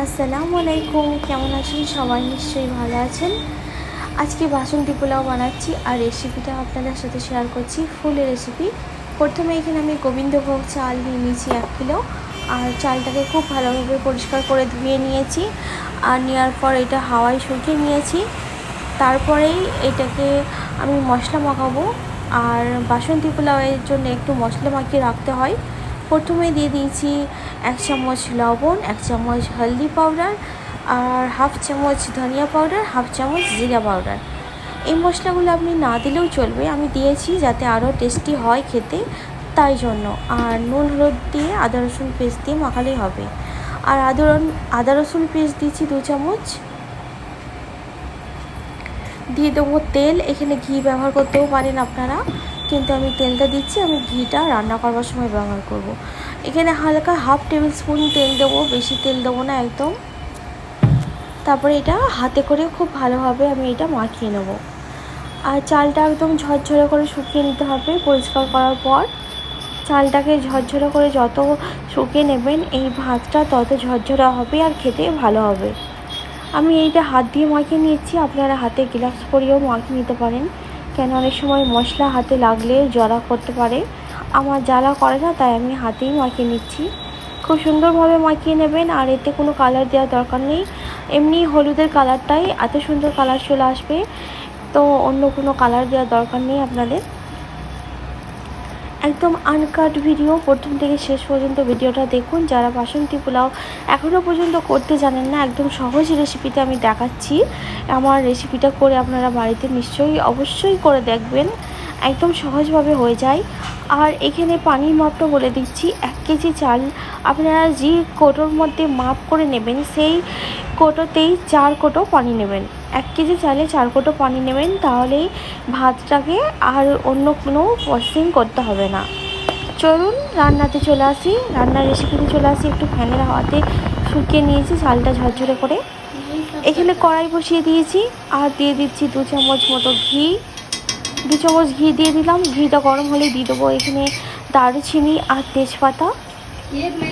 আসসালামু আলাইকুম, কেমন আছেন? সবাই নিশ্চয়ই ভালো আছেন। আজকে বাসন্তী পোলাও বানাচ্ছি আর রেসিপিটা আপনাদের সাথে শেয়ার করছি, ফুলের রেসিপি প্রথমে এখানে আমি গোবিন্দভোগ চাল নিয়ে নিয়েছি এক কিলো। আর চালটাকে খুব ভালোভাবে পরিষ্কার করে ধুয়ে নিয়েছি। আর নেওয়ার পর এটা হাওয়ায় শুকিয়ে নিয়েছি। তারপরেই এটাকে আমি মশলা মাখাবো। আর বাসন্তী পোলাওয়ের জন্য একটু মশলা মাখিয়ে রাখতে হয়। প্রথমে দিয়ে দিয়েছি এক চামচ লবণ, এক চামচ হলদি পাউডার আর হাফ চামচ ধনিয়া পাউডার, হাফ চামচ জিরা পাউডার। এই মশলাগুলো আপনি না দিলেও চলবে। আমি দিয়েছি যাতে আরও টেস্টি হয় খেতে তাই জন্য। আর নুন, হলুদ দিয়ে আদা, রসুন পেস্ট দিয়ে মাখালেই হবে। আর আদা আদা, রসুন পেস্ট দিয়েছি দু চামচ। দিয়ে দেবো তেল। এখানে ঘি ব্যবহার করতেও পারেন আপনারা। কিন্তু আমি তেলটা দিচ্ছি, আমি ঘিটা রান্না করবার সময় ব্যবহার করব। এখানে হালকা হাফ টেবিল স্পুন তেল দেবো, বেশি তেল দেবো না একদম। তারপরে এটা হাতে করে খুব ভালোভাবে আমি এটা মাখিয়ে নেব। আর চালটা একদম ঝরঝরে করে শুকিয়ে নিতে হবে পরিষ্কার করার পর। চালটাকে ঝরঝরে করে যত শুকিয়ে নেবেন, এই ভাতটা তত ঝরঝরে হবে আর খেতে ভালো হবে। আমি এইটা হাত দিয়ে মাখিয়ে নিয়েছি, আপনারা হাতে গ্লাভস পরিয়েও মাখিয়ে নিতে পারেন। কেন অনেক সময় মশলা হাতে লাগলে জড়া করতে পারে। আমার জ্বালা করে না, তাই আমি হাতেই মাখিয়ে নিচ্ছি। খুব সুন্দরভাবে মাখিয়ে নেবেন, আর এতে কোনো কালার দেওয়ার দরকার নেই। এমনি হলুদের কালারটাই এত সুন্দর কালার চলে আসবে, তো অন্য কোনো কালার দেওয়ার দরকার নেই আপনাদের। একদম আনকাট ভিডিও প্রথম থেকে শেষ পর্যন্ত ভিডিওটা দেখুন। যারা বাসন্তী পোলাও এখনও পর্যন্ত করতে জানেন না, একদম সহজ রেসিপিতে আমি দেখাচ্ছি। আমার রেসিপিটা করে আপনারা বাড়িতে নিশ্চয়ই অবশ্যই করে দেখবেন। একদম সহজভাবে হয়ে যায়। আর এখানে পানির মাপটা বলে দিচ্ছি, এক কেজি চাল। আপনারা যে কোটোর মধ্যে মাপ করে নেবেন, সেই কোটোতেই চার কোটো পানি নেবেন। এক কেজি চালে চার কোটো পানি নেবেন, তাহলেই ভাতটাকে আর অন্য কোনো প্রসেসিং করতে হবে না। চলুন রান্নাতে চলে আসি। রান্নার রেসিপিতে চলে আসি। একটু ফ্যানের হাওয়াতে শুকিয়ে নিয়েছি, চালটা ঝরঝরে করে। এখানে কড়াই বসিয়ে দিয়েছি, আর দিয়ে দিচ্ছি দু চামচ মতো ঘি। দু চামচ ঘি দিয়ে দিলাম। ঘিটা গরম হলে দিয়ে দেবো এখানে দারুচিনি আর তেজপাতা।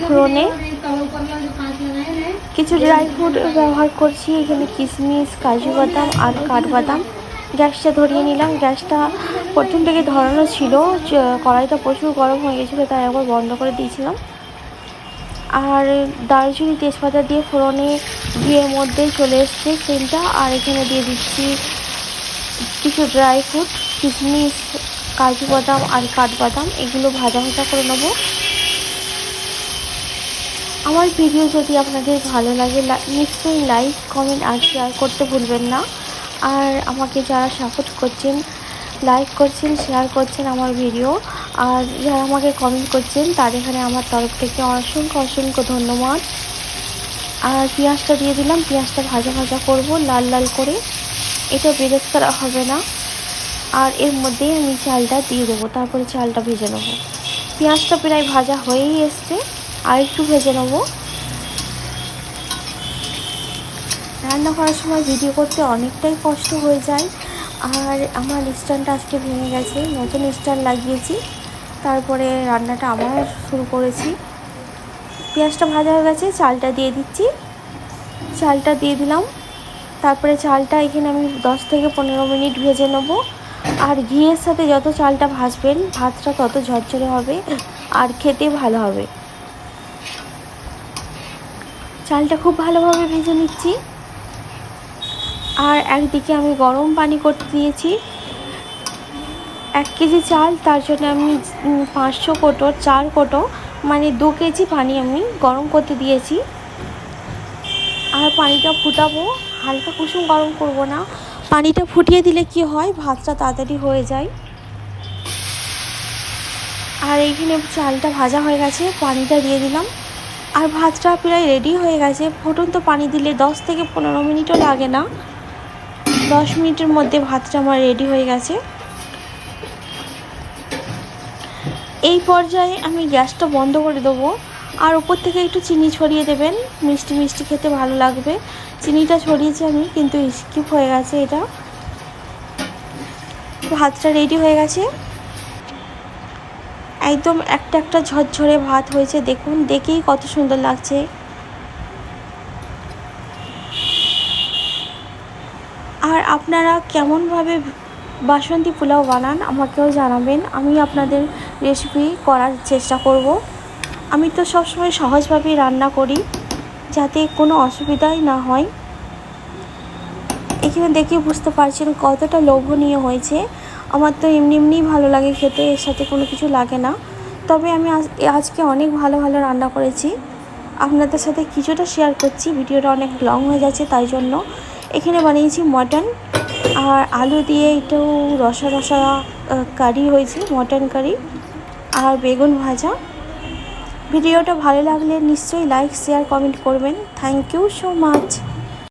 ফোড়নে কিছু ড্রাই ফ্রুট ব্যবহার করছি এখানে কিশমিশ কাজু বাদাম আর কাঠবাদাম। গ্যাসটা ধরিয়ে নিলাম। গ্যাসটা প্রথম থেকে ধরানো ছিল কড়াইটা প্রচুর গরম হয়ে গেছিল তাই একবার বন্ধ করে দিয়েছিলাম। আর দারুচিনি তেজপাতা দিয়ে ফোড়নে দিয়ে মধ্যে চলে এসছে সেলটা আর এখানে দিয়ে দিচ্ছি কিছু ড্রাই ফ্রুট কিশমিশ কাজু বাদাম আর কাঠবাদাম। এগুলো ভাজা ভাজা করে নেব। আমার ভিডিও যদি আপনাদের ভালো লাগে নিশ্চয়ই লাইক কমেন্ট আর শেয়ার করতে ভুলবেন না। আর আমাকে যারা সাপোর্ট করছেন লাইক করছেন শেয়ার করছেন আমার ভিডিও আর যারা আমাকে কমেন্ট করছেন তার এখানে আমার তরফ থেকে অসংখ্য অসংখ্য ধন্যবাদ। আর পেঁয়াজটা দিয়ে দিলাম, পেঁয়াজটা ভাজা ভাজা করব, লাল লাল করে। এটা বেরেস করা হবে না। আর এর মধ্যে আমি চালটা দিয়ে দেবো, তারপরে চালটা ভেজে নেব। পেঁয়াজটা প্রায় ভাজা হয়েই এসছে। আর একটু ভেজে নেব। রান্না করার সময় ভিডিও করতে অনেকটাই কষ্ট হয়ে যায়। আর আমার স্ট্যান্ডটা আজকে ভেঙে গেছে, নতুন স্ট্যান্ড লাগিয়েছি। তারপরে রান্নাটা আবার শুরু করেছি। পেঁয়াজটা ভাজা হয়ে গেছে, চালটা দিয়ে দিচ্ছি। চালটা দিয়ে দিলাম। তারপরে চালটা এখানে আমি দশ থেকে পনেরো মিনিট ভেজে নেব। আর ঘিয়ের সাথে যত চালটা ভাজবেন, ভাতটা তত ঝরঝরে হবে আর খেতে ভালো হবে। চালটা খুব ভালোভাবে ভেজে নিচ্ছি। আর একদিকে আমি গরম পানি করতে দিয়েছি। এক কেজি চাল, তার জন্য আমি পাঁচশো কোটো, চার কোটো মানে দু কেজি পানি আমি গরম করতে দিয়েছি। আর পানিটা ফুটাবো, হালকা কুসুম গরম করব না। পানিটা ফুটিয়ে দিলে কি হয়, ভাতটা তাড়াতাড়ি হয়ে যায়। আর এইখানে চালটা ভাজা হয়ে গেছে, পানিটা দিয়ে দিলাম। আর ভাতটা প্রায় রেডি হয়ে গেছে। ফুটন্ত পানি দিলে দশ থেকে পনেরো মিনিটও লাগে না। দশ মিনিটের মধ্যে ভাতটা আমার রেডি হয়ে গেছে। এই পর্যায়ে আমি গ্যাসটা বন্ধ করে দেবো। আর উপর থেকে একটু চিনি ছড়িয়ে দেবেন। মিষ্টি মিষ্টি খেতে ভালো লাগবে। চিনিটা ছড়িয়েছি আমি, কিন্তু স্কিপ হয়ে গেছে এটা। ভাতটা রেডি হয়ে গেছে। একদম একটা একটা ঝরঝরে ভাত হয়েছে, দেখুন, দেখেই কত সুন্দর লাগছে। আর আপনারা কেমনভাবে বাসন্তী পোলাও বানান, আমাকেও জানাবেন। আমি আপনাদের রেসিপি করার চেষ্টা করব। আমি তো সবসময় সহজভাবেই রান্না করি, যাতে কোনো অসুবিধাই না হয়। এখানে দেখে বুঝতে পারছেন কতটা লোভনীয় হয়েছে। আমার তো এমনি এমনিই ভালো লাগে খেতে, এর সাথে কোনো কিছু লাগে না। তবে আমি আজ আজকে অনেক ভালো ভালো রান্না করেছি। আপনাদের সাথে কিছুটা শেয়ার করছি, ভিডিওটা অনেক লং হয়ে যাচ্ছে তাই জন্য। এখানে বানিয়েছি মটন আর আলু দিয়ে একটু রসা রসা কারি হয়েছে মটন কারি আর বেগুন ভাজা। ভিডিওটা ভালো লাগলে নিশ্চয়ই লাইক শেয়ার কমেন্ট করবেন। Thank you so much